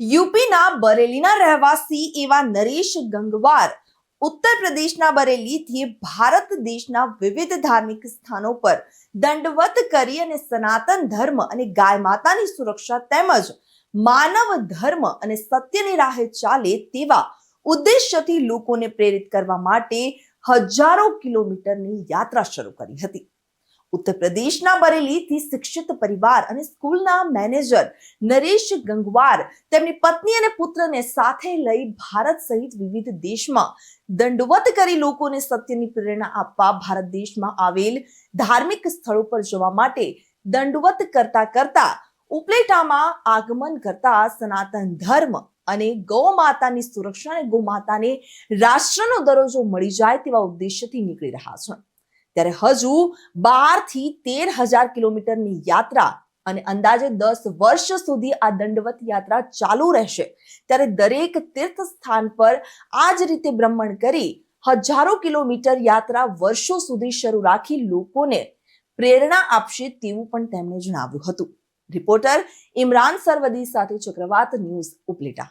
યુપીના બરેલીના રહેવાસી એવા નરેશ ગંગવાર ઉત્તર પ્રદેશના બરેલીથી ભારત દેશના વિવિધ ધાર્મિક સ્થાનો પર દંડવત કરી અને સનાતન ધર્મ અને ગાય માતાની સુરક્ષા તેમજ માનવ ધર્મ અને સત્યની રાહે ચાલે તેવા ઉદ્દેશ્યથી લોકોને પ્રેરિત કરવા માટે હજારો કિલોમીટરની યાત્રા શરૂ કરી હતી. ઉત્તર પ્રદેશના બરેલીથી શિક્ષિત પરિવાર અને સ્કૂલના મેનેજર નરેશ ગંગવાર તેમની પત્ની અને પુત્રને સાથે લઈ ભારત સહિત વિવિધ દેશમાં દંડવત કરી લોકોને સત્યની પ્રેરણા આપવા ભારત દેશમાં આવેલ ધાર્મિક સ્થળો પર જવા માટે દંડવત કરતા કરતા ઉપલેટામાં આગમન કરતા સનાતન ધર્મ અને ગૌ માતાની સુરક્ષા અને ગૌ માતાને રાષ્ટ્રનો દરજ્જો મળી જાય તેવા ઉદ્દેશ્યથી નીકળી રહ્યા છે. ત્યારે હજુ બારથી તેર હજાર કિલોમીટરની યાત્રા અને અંદાજે દસ વર્ષ સુધી આ દંડવત યાત્રા ચાલુ રહેશે. ત્યારે દરેક તીર્થ સ્થાન પર આ જ રીતે ભ્રમણ કરી હજારો કિલોમીટર યાત્રા વર્ષો સુધી શરૂ રાખી લોકોને પ્રેરણા આપશે તેવું પણ તેમણે જણાવ્યું હતું. રિપોર્ટર ઇમરાન સરવદી સાથે ચક્રવાત ન્યૂઝ ઉપલેટા.